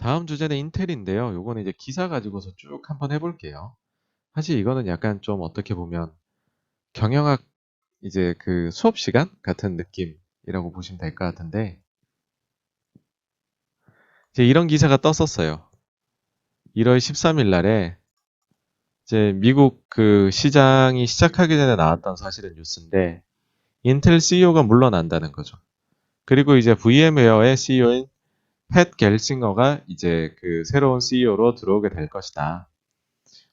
다음 주제는 인텔인데요. 요거는 이제 기사 가지고서 쭉 한번 해볼게요. 사실 이거는 약간 좀 어떻게 보면 경영학 이제 그 수업 시간 같은 느낌이라고 보시면 될 것 같은데 이제 이런 기사가 떴었어요. 1월 13일 날에 이제 미국 그 시장이 시작하기 전에 나왔던 사실은 뉴스인데 인텔 CEO가 물러난다는 거죠. 그리고 이제 VM웨어의 CEO인 팻 겔싱어가 이제 그 새로운 CEO로 들어오게 될 것이다.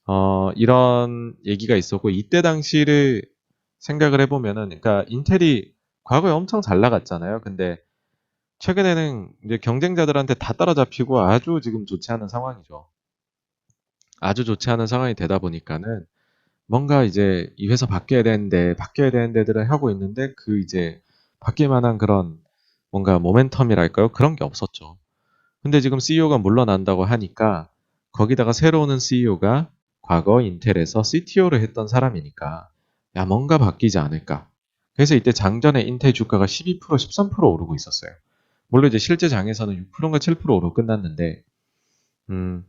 어, 이런 얘기가 있었고 이때 당시를 생각을 해보면은 그러니까 인텔이 과거에 엄청 잘 나갔잖아요. 근데 최근에는 이제 경쟁자들한테 다 따라잡히고 아주 지금 좋지 않은 상황이죠. 아주 좋지 않은 상황이 되다 보니까는 뭔가 이제 이 회사 바뀌어야 되는데 바뀌어야 되는 데들을 하고 있는데 그 이제 바뀔 만한 그런 뭔가 모멘텀이랄까요? 그런 게 없었죠. 근데 지금 CEO가 물러난다고 하니까 거기다가 새로 오는 CEO가 과거 인텔에서 CTO를 했던 사람이니까 야 뭔가 바뀌지 않을까. 그래서 이때 장전에 인텔 주가가 12% 13% 오르고 있었어요. 물론 이제 실제 장에서는 6%인가 7% 오르고 끝났는데 음,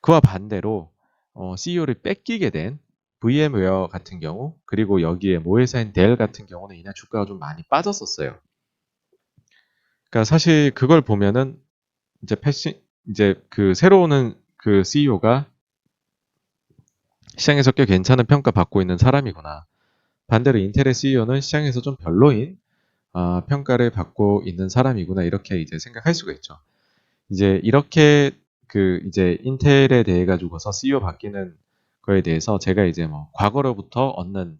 그와 반대로 어, CEO를 뺏기게 된 VM웨어 같은 경우 그리고 여기에 모회사인 델 같은 경우는 이날 주가가 좀 많이 빠졌었어요. 그러니까 사실 그걸 보면은 이제 패시 이제 그 새로 오는 그 CEO가 시장에서 꽤 괜찮은 평가 받고 있는 사람이구나. 반대로 인텔의 CEO는 시장에서 좀 별로인 아, 평가를 받고 있는 사람이구나 이렇게 이제 생각할 수가 있죠. 이제 이렇게 그 이제 인텔에 대해 가지고서 CEO 바뀌는 거에 대해서 제가 이제 뭐 과거로부터 얻는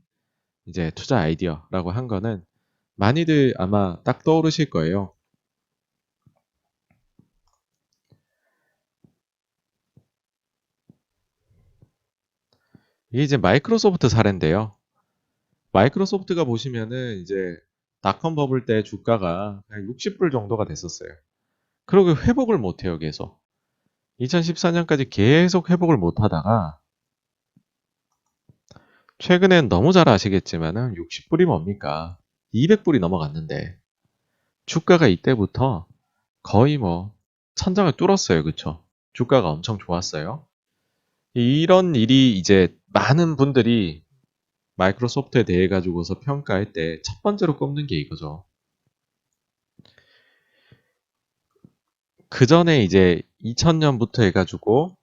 이제 투자 아이디어라고 한 거는 많이들 아마 딱 떠오르실 거예요. 이게 이제 마이크로소프트 사례인데요. 마이크로소프트가 보시면은 이제 닷컴 버블 때 주가가 한 60불 정도가 됐었어요. 그러고 회복을 못해요, 계속. 2014년까지 계속 회복을 못하다가 최근엔 너무 잘 아시겠지만은 60불이 뭡니까? 200불이 넘어갔는데 주가가 이때부터 거의 뭐 천장을 뚫었어요, 그쵸? 주가가 엄청 좋았어요. 이런 일이 이제 많은 분들이 마이크로소프트에 대해 가지고서 평가할 때 첫 번째로 꼽는 게 이거죠. 그 전에 이제 2000년부터 해가지고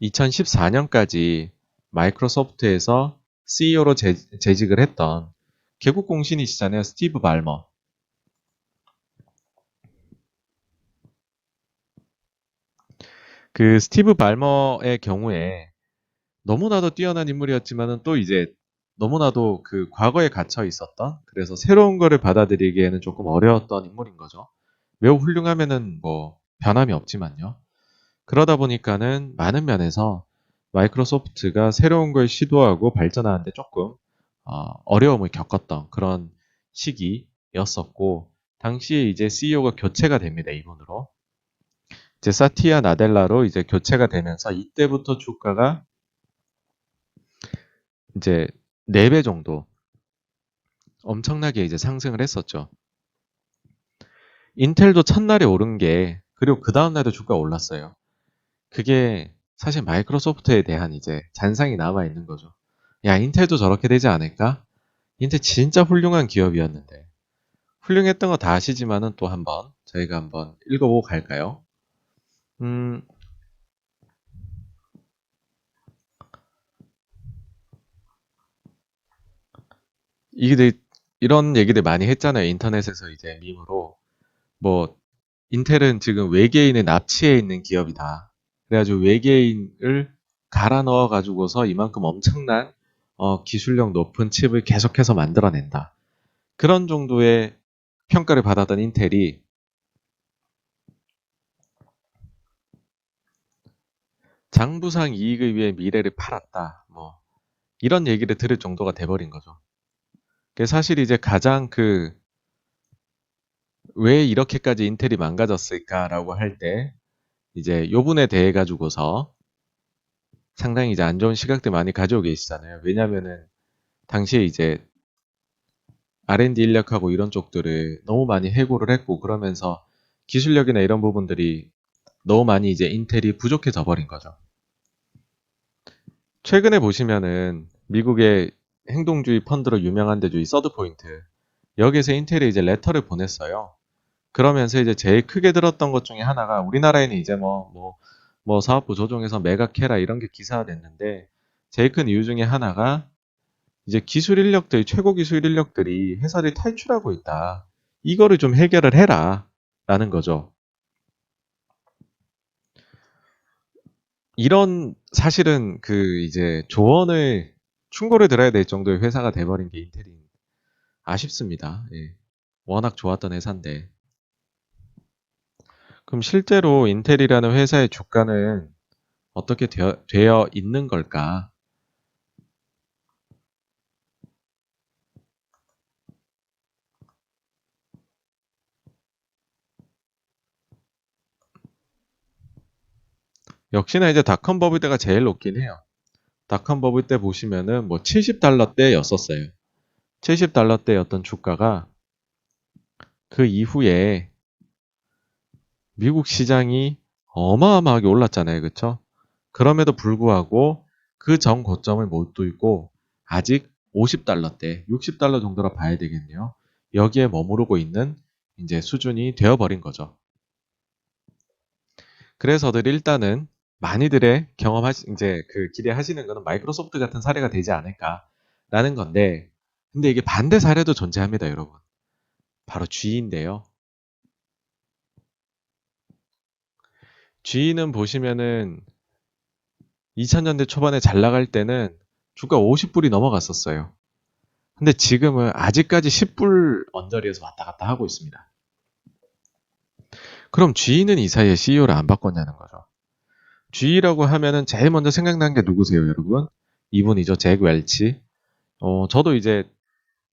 2014년까지 마이크로소프트에서 CEO로 재, 직을 했던 개국 공신이시잖아요. 스티브 발머. 그 스티브 발머의 경우에 너무나도 뛰어난 인물이었지만은 또 이제 너무나도 그 과거에 갇혀 있었던 그래서 새로운 거를 받아들이기에는 조금 어려웠던 인물인 거죠. 매우 훌륭하면은 뭐 변함이 없지만요. 그러다 보니까는 많은 면에서 마이크로소프트가 새로운 걸 시도하고 발전하는데 조금 어, 려움을 겪었던 그런 시기였었고 당시에 이제 CEO가 교체가 됩니다 이분으로 이제 사티아 나델라로 이제 교체가 되면서 이때부터 주가가 이제 4배 정도 엄청나게 이제 상승을 했었죠. 인텔도 첫날에 오른 게 그리고 그 다음날도 주가가 올랐어요. 그게 사실 마이크로소프트에 대한 이제 잔상이 남아 있는 거죠. 야, 인텔도 저렇게 되지 않을까? 인텔 진짜 훌륭한 기업이었는데. 훌륭했던 거 다 아시지만은 또 한번 저희가 한번 읽어보고 갈까요? 음, 이게 이런 얘기들 많이 했잖아요. 인터넷에서 이제 밈으로. 뭐, 인텔은 지금 외계인의 납치해 있는 기업이다. 그래가지고 외계인을 갈아 넣어 가지고서 이만큼 엄청난 어, 기술력 높은 칩을 계속해서 만들어낸다. 그런 정도의 평가를 받았던 인텔이 장부상 이익을 위해 미래를 팔았다. 뭐 이런 얘기를 들을 정도가 돼버린 거죠. 그 사실 이제 가장 그 왜 이렇게까지 인텔이 망가졌을까라고 할 때 이제 요 분에 대해 가지고서 상당히 이제 안 좋은 시각들 많이 가지고 계시잖아요. 왜냐면은 당시에 이제 R&D 인력하고 이런 쪽들을 너무 많이 해고를 했고 그러면서 기술력이나 이런 부분들이 너무 많이 이제 인텔이 부족해져 버린 거죠. 최근에 보시면은 미국의 행동주의 펀드로 유명한 데주의 서드 포인트 여기에서 인텔이 이제 레터를 보냈어요. 그러면서 이제 제일 크게 들었던 것 중에 하나가 우리나라에는 이제 뭐, 뭐, 뭐 사업부 조정해서 매각해라 이런 게 기사화됐는데 제일 큰 이유 중에 하나가 이제 기술 인력들, 최고 기술 인력들이 회사를 탈출하고 있다. 이거를 좀 해결을 해라. 라는 거죠. 이런 사실은 그 이제 조언을 충고를 들어야 될 정도의 회사가 돼버린 게 인텔이 아쉽습니다. 예. 워낙 좋았던 회사인데. 그럼 실제로 인텔이라는 회사의 주가는 어떻게 되어, 되어 있는 걸까? 역시나 이제 닷컴 버블 때가 제일 높긴 해요. 닷컴 버블 때 보시면은 뭐 70달러 때였었어요. 70달러 때였던 주가가 그 이후에 미국 시장이 어마어마하게 올랐잖아요. 그쵸? 그럼에도 불구하고 그 전 고점을 못 뚫고 아직 50달러대, 60달러 정도로 봐야 되겠네요. 여기에 머무르고 있는 이제 수준이 되어버린 거죠. 그래서들 일단은 많이들의 경험하시, 이제 그 기대하시는 거는 마이크로소프트 같은 사례가 되지 않을까라는 건데, 근데 이게 반대 사례도 존재합니다, 여러분. 바로 G인데요. G는 보시면은 2000년대 초반에 잘 나갈 때는 주가 50불이 넘어갔었어요. 근데 지금은 아직까지 10불 언저리에서 왔다 갔다 하고 있습니다. 그럼 G는 이 사이에 CEO를 안 바꿨냐는 거죠. G라고 하면은 제일 먼저 생각나는 게 누구세요, 여러분? 이분이죠, 잭 웰치. 어, 저도 이제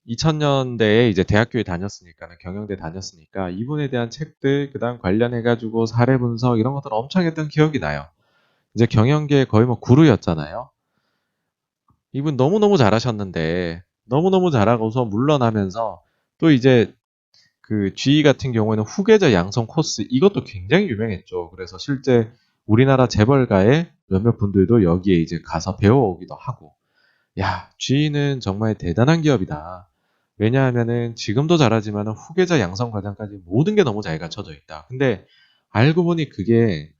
2000년대에 이제 대학교에 다녔으니까, 경영대 다녔으니까, 이분에 대한 책들, 그 다음 관련해가지고 사례 분석, 이런 것들 엄청 했던 기억이 나요. 이제 경영계의 거의 뭐 구루였잖아요. 이분 너무너무 잘하셨는데, 너무너무 잘하고서 물러나면서, 또 이제 그 G 같은 경우에는 후계자 양성 코스, 이것도 굉장히 유명했죠. 그래서 실제 우리나라 재벌가의 몇몇 분들도 여기에 이제 가서 배워오기도 하고, 야, G는 정말 대단한 기업이다. 왜냐하면은 지금도 잘하지만 후계자 양성 과정까지 모든 게 너무 잘 갖춰져 있다. 근데 알고 보니 그게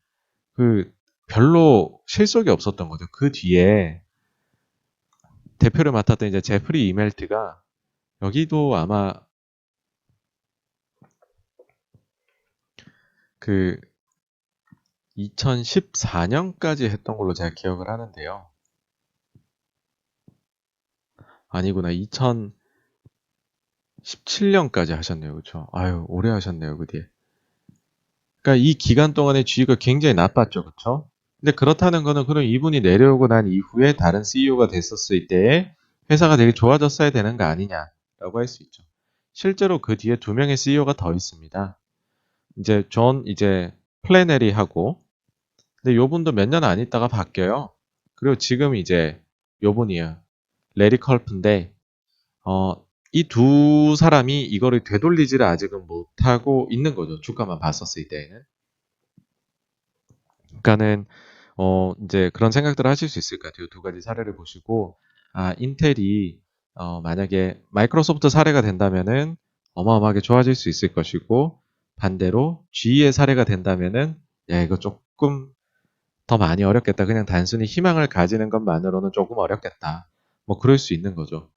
그 별로 실속이 없었던 거죠. 그 뒤에 대표를 맡았던 이제 제프리 이멜트가 여기도 아마 그 2014년까지 했던 걸로 제가 기억을 하는데요. 아니구나. 2017년까지 하셨네요. 그쵸? 아유, 오래 하셨네요. 그 뒤에. 그러니까 이 기간 동안에 G가 굉장히 나빴죠. 그쵸? 근데 그렇다는 거는 그럼 이분이 내려오고 난 이후에 다른 CEO가 됐었을 때 회사가 되게 좋아졌어야 되는 거 아니냐라고 할 수 있죠. 실제로 그 뒤에 두 명의 CEO가 더 있습니다. 이제 존 이제 플래네리 하고 근데 요분도 몇 년 안 있다가 바뀌어요. 그리고 지금 이제 요분이에요. 레리 컬프인데 어, 이 두 사람이 이거를 되돌리지를 아직은 못하고 있는 거죠. 주가만 봤었을 때에는. 그러니까는 어, 이제 그런 생각들을 하실 수 있을 것 같아요. 두 가지 사례를 보시고 아, 인텔이 어, 만약에 마이크로소프트 사례가 된다면은 어마어마하게 좋아질 수 있을 것이고 반대로 G의 사례가 된다면은 야 이거 조금 더 많이 어렵겠다. 그냥 단순히 희망을 가지는 것만으로는 조금 어렵겠다. 뭐 그럴 수 있는 거죠.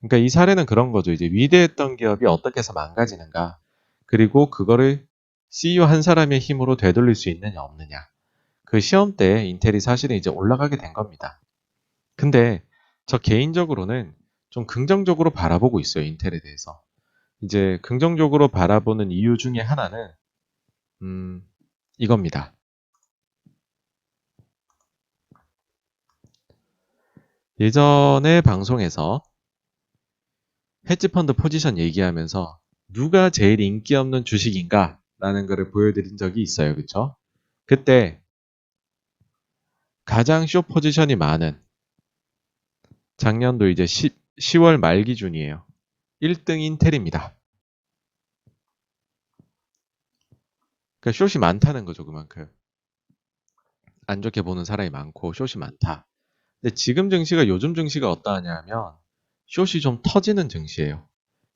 그러니까 이 사례는 그런 거죠. 이제 위대했던 기업이 어떻게 해서 망가지는가. 그리고 그거를 CEO 한 사람의 힘으로 되돌릴 수 있느냐 없느냐. 그 시험 때 인텔이 사실은 이제 올라가게 된 겁니다. 근데 저 개인적으로는 좀 긍정적으로 바라보고 있어요. 인텔에 대해서. 이제 긍정적으로 바라보는 이유 중에 하나는 음, 이겁니다. 예전에 방송에서 헤지펀드 포지션 얘기하면서 누가 제일 인기 없는 주식인가? 라는 것을 보여드린 적이 있어요. 그쵸? 그때 가장 쇼 포지션이 많은 작년도 이제 10, 10월 말 기준이에요. 1등 인 텔입니다. 그러니까 숏이 많다는 거죠, 그만큼. 안 좋게 보는 사람이 많고 숏이 많다. 근데 지금 증시가 요즘 증시가 어떠하냐 하면 숏이 좀 터지는 증시예요.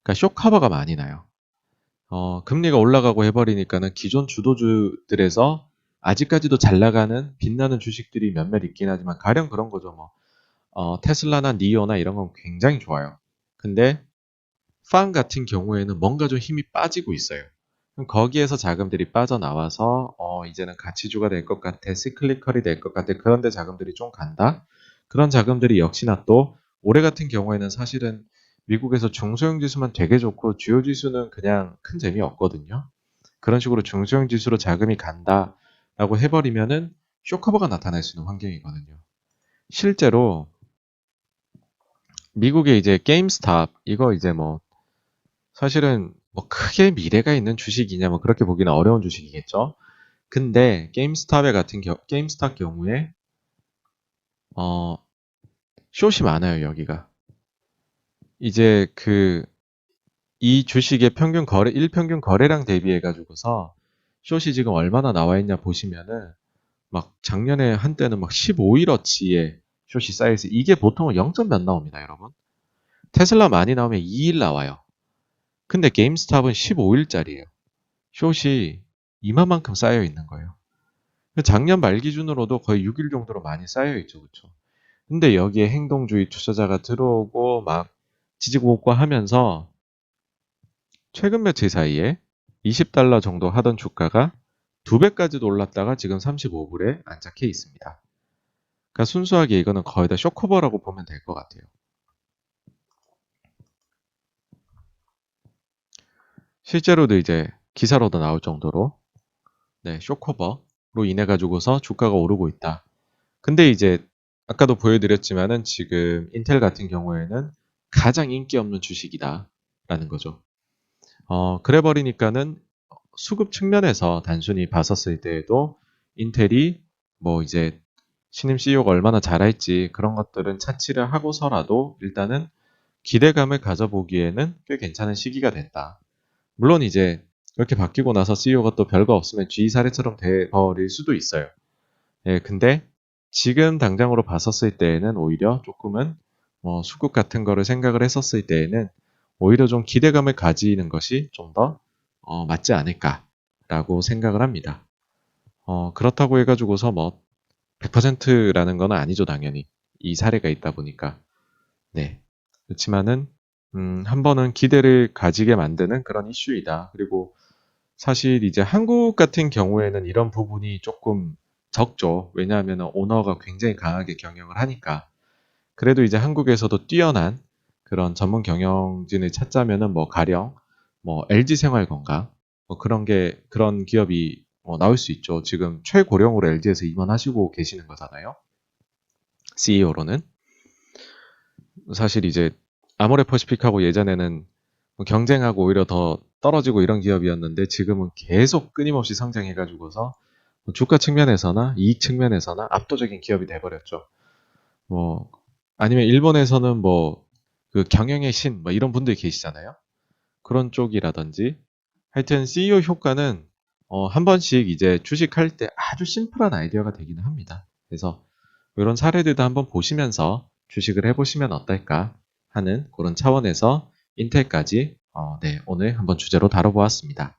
그러니까 숏 커버가 많이 나요. 어, 금리가 올라가고 해버리니까는 기존 주도주들에서 아직까지도 잘 나가는 빛나는 주식들이 몇몇 있긴 하지만 가령 그런 거죠. 뭐 어, 테슬라나 니오나 이런 건 굉장히 좋아요. 근데 판 같은 경우에는 뭔가 좀 힘이 빠지고 있어요. 그럼 거기에서 자금들이 빠져나와서 어, 이제는 가치주가 될 것 같아, 시클리컬이 될 것 같아. 그런데 자금들이 좀 간다. 그런 자금들이 역시나 또 올해 같은 경우에는 사실은 미국에서 중소형 지수만 되게 좋고 주요 지수는 그냥 큰 재미 없거든요. 그런 식으로 중소형 지수로 자금이 간다라고 해버리면은 쇼커버가 나타날 수 있는 환경이거든요. 실제로 미국의 이제 게임스탑 이거 이제 뭐 사실은 뭐 크게 미래가 있는 주식이냐 뭐 그렇게 보기는 어려운 주식이겠죠. 근데 게임스탑의 같은 겨, 게임스탑 경우에 어 숏이 많아요 여기가. 이제 그 이 주식의 평균 거래 일평균 거래량 대비해 가지고서 숏이 지금 얼마나 나와 있냐 보시면은 막 작년에 한때는 막 15일어치의 숏이 쌓여있어요. 이게 보통은 0점 몇 나옵니다, 여러분. 테슬라 많이 나오면 2일 나와요. 근데 게임스탑은 15일짜리예요. 숏이 이만만큼 쌓여 있는 거예요. 작년 말 기준으로도 거의 6일 정도로 많이 쌓여 있죠, 그렇죠? 근데 여기에 행동주의 투자자가 들어오고 막 지지고 하면서 최근 며칠 사이에 20달러 정도 하던 주가가 두 배까지도 올랐다가 지금 35불에 안착해 있습니다. 그러니까 순수하게 이거는 거의 다 쇼커버라고 보면 될 것 같아요. 실제로도 이제 기사로도 나올 정도로 네, 쇼커버로 인해 가지고서 주가가 오르고 있다. 근데 이제 아까도 보여드렸지만은 지금 인텔 같은 경우에는 가장 인기 없는 주식이다라는 거죠. 어, 그래 버리니까는 수급 측면에서 단순히 봤었을 때에도 인텔이 뭐 이제 신임 CEO가 얼마나 잘할지 그런 것들은 차치를 하고서라도 일단은 기대감을 가져보기에는 꽤 괜찮은 시기가 됐다. 물론 이제 이렇게 바뀌고 나서 CEO가 또 별거 없으면 G 사례처럼 돼버릴 수도 있어요. 예, 근데 지금 당장으로 봤었을 때에는 오히려 조금은 뭐 수급 같은 거를 생각을 했었을 때에는 오히려 좀 기대감을 가지는 것이 좀더 어, 맞지 않을까라고 생각을 합니다. 어, 그렇다고 해가지고서 뭐 100%라는 건 아니죠, 당연히. 이 사례가 있다 보니까. 네. 그렇지만은, 음, 한 번은 기대를 가지게 만드는 그런 이슈이다. 그리고 사실 이제 한국 같은 경우에는 이런 부분이 조금 적죠. 왜냐하면 오너가 굉장히 강하게 경영을 하니까. 그래도 이제 한국에서도 뛰어난 그런 전문 경영진을 찾자면은 뭐 가령 뭐 LG 생활건강 뭐 그런 게 그런 기업이 뭐 나올 수 있죠. 지금 최고령으로 LG에서 임원하시고 계시는 거잖아요. CEO로는 사실 이제 아모레퍼시픽하고 예전에는 뭐 경쟁하고 오히려 더 떨어지고 이런 기업이었는데 지금은 계속 끊임없이 성장해가지고서 뭐 주가 측면에서나 이익 측면에서나 압도적인 기업이 돼버렸죠. 뭐 아니면 일본에서는 뭐 그 경영의 신 뭐 이런 분들이 계시잖아요. 그런 쪽이라든지 하여튼 CEO 효과는 어, 한 번씩 이제 주식할 때 아주 심플한 아이디어가 되기는 합니다. 그래서 이런 사례들도 한번 보시면서 주식을 해보시면 어떨까 하는 그런 차원에서 인텔까지 어, 네, 오늘 한번 주제로 다뤄보았습니다.